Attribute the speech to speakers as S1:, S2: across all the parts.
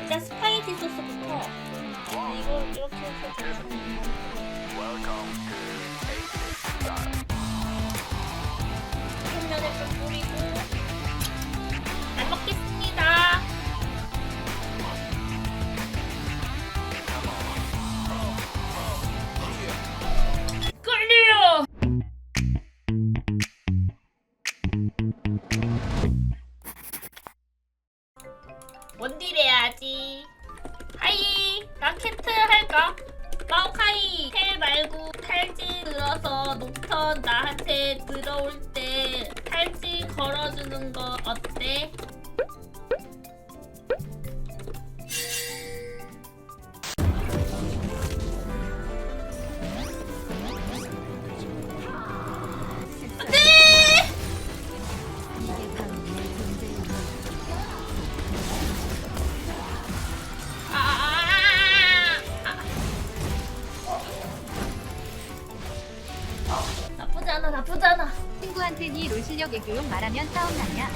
S1: 일단 스파게티 소스부터. 이거 이렇게 해서 뒷면에 좀 뿌리고 원딜 해야지. 하이, 라켓트 할까? 마오카이 텔 말고 탈지 들어서 녹턴 나한테 들어올 때 탈지 걸어주는 거 어때?
S2: 실력 애교용 말하면 싸움 나냐?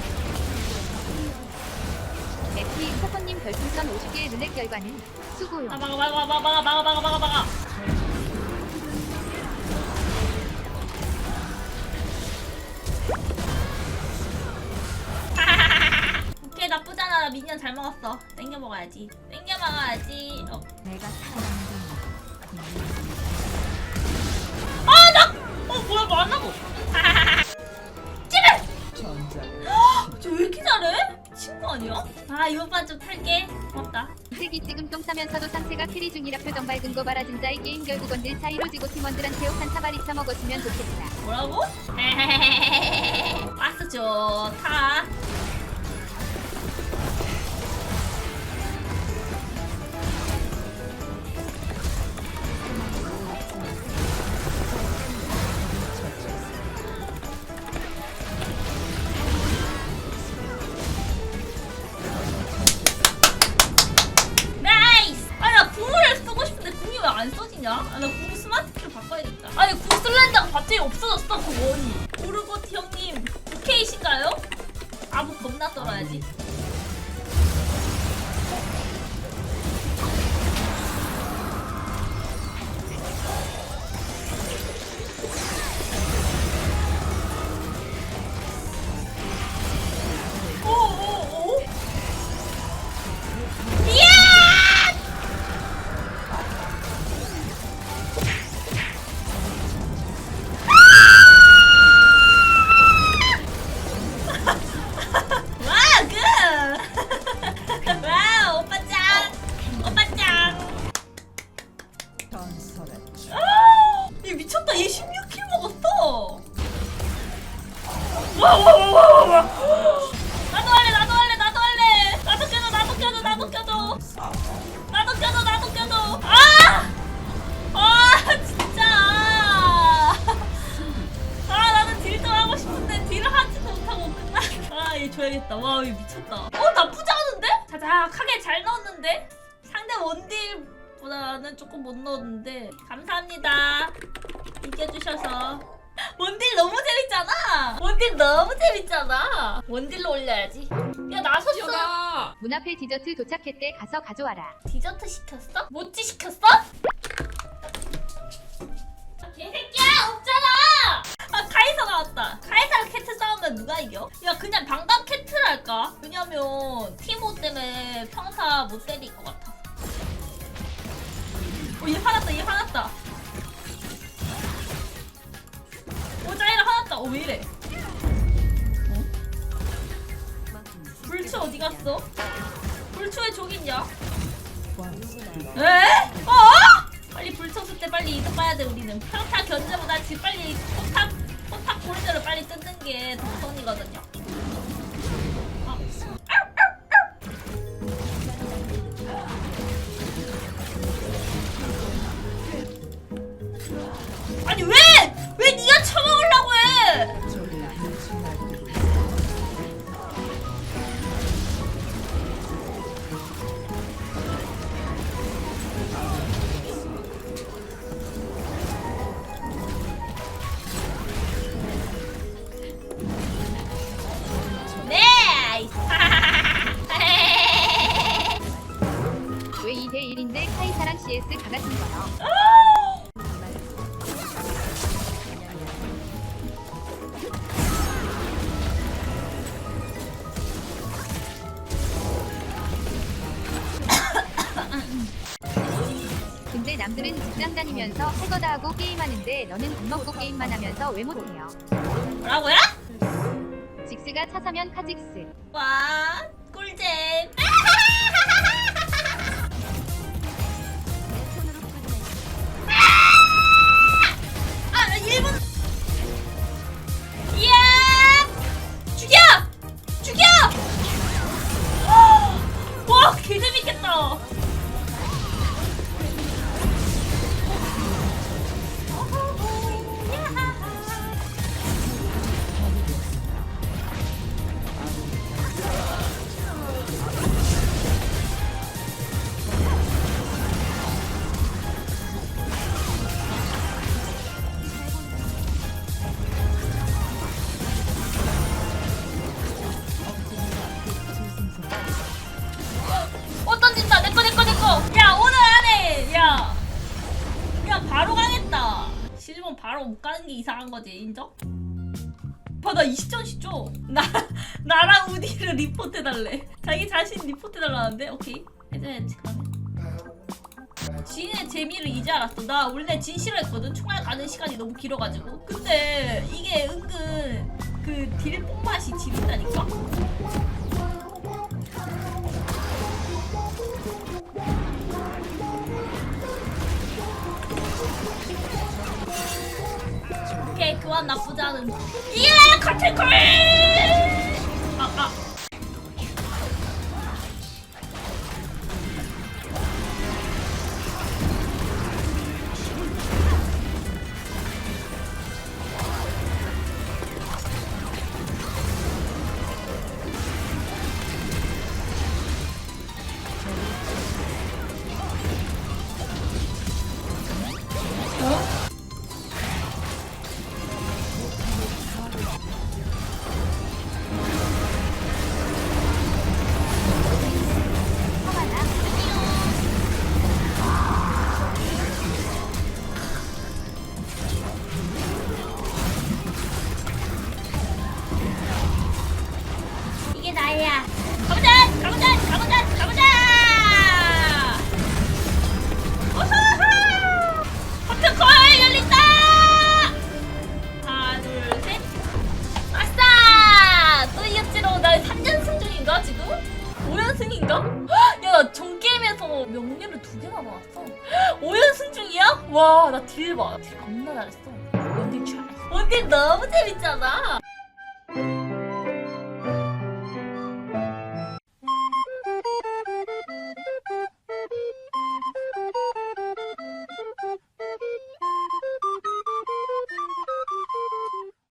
S2: 에피 코코님 별풍선 50개의 르넥 결과는 수고요.
S1: 아, 막아, 막아, 막아, 막아, 막아, 막아, 막아, 막아. 오케이, 나쁘지 않아. 나 미니언 잘 먹었어. 땡겨 먹어야지. 땡겨 먹어야지. 어. 좀 탈게. 고맙다.
S2: 색이 지금 똥 싸면서도 상체가 캐리 중이라 표정 밝은 거 봐라 진짜 이 게임 결국 원딜 사이로 지고 팀원들한테 욕한 사발이 처먹었으면 좋겠다.
S1: 뭐라고? 박스 좋다. 궁 스마트키로 바꿔야겠다. 아니 궁 쓸랜다가 갑자기 없어졌어 그 원이. 오르고티 형님 오케이신가요? 아무 겁나 썰어야지. 나도 할래, 나도 할래, 나도 할래. 나도 껴줘, 나도 껴줘, 나도 껴줘. 나도 껴줘, 나도 껴줘. 아! 아, 진짜. 아, 나는 딜좀 하고 싶은데 딜을 하지도 못하고 끝났어. 아, 얘 줘야겠다. 와, 얘 미쳤다. 어, 나쁘지 않은데? 자작하게 잘 넣었는데? 상대 원딜보다는 조금 못 넣었는데. 감사합니다. 이겨주셔서. 원딜 너무 재밌잖아. 너무 재밌잖아. 원딜로 올려야지. 야, 나섰어.
S2: 문 앞에 디저트 도착했대 가서 가져와라.
S1: 디저트 시켰어? 모찌 시켰어? 개새끼야 없잖아! 아 카이사 나왔다. 카이사랑 캐트 싸우면 누가 이겨? 야 그냥 방감 캐트를 할까? 왜냐면 티모 때문에 평타 못 때릴 것 같아. 어얘 화났다 얘 화났다. 오 짜이라 화났다. 어왜 이래? 어디 갔어? 불추의 족 있냐? 에? 어? 빨리 불청소 때 빨리 이득 봐야 돼 우리는 평타 견제보다 지 빨리 포탑 포탑 골드를 빨리 뜯는 게 동선이거든요.
S2: 1대1인데 카이사랑 CS 가같은 거요. 근데 남들은 직장 다니면서 할 거다 하고 게임하는데 너는 밥 먹고 게임만 하면서 왜 못해요?
S1: 뭐라고요?
S2: 직스가 차 사면 카직스.
S1: 와 꿀잼 바로 못 가는 게 이상한 거지 인정? 봐나 20점씩 줘나 나랑 우디를 리포트 해달래. 자기 자신 리포트 해달라는데? 오케이. 해줘야지 그러면 진의 재미를 이제 알았어. 나 원래 진 싫어했거든. 총알 가는 시간이 너무 길어가지고. 근데 이게 은근 그 딜 뽕맛이 지린다니까 오케이 그만 나쁘지 않은 예 카테콜! 아아 나야. 가보자 가보자 가보자 가보자! 우후후 커튼콜 열린다! 하나 둘 셋. 아싸! 또 이겼지로 나 3연승 중인가 지금? 5연승인가? 야나 전게임에서 명예를 두 개나 나왔어. 5연승 중이야? 와 나 딜 봐. 딜 겁나 잘했어. 원딜 잘 원딜 너무 재밌잖아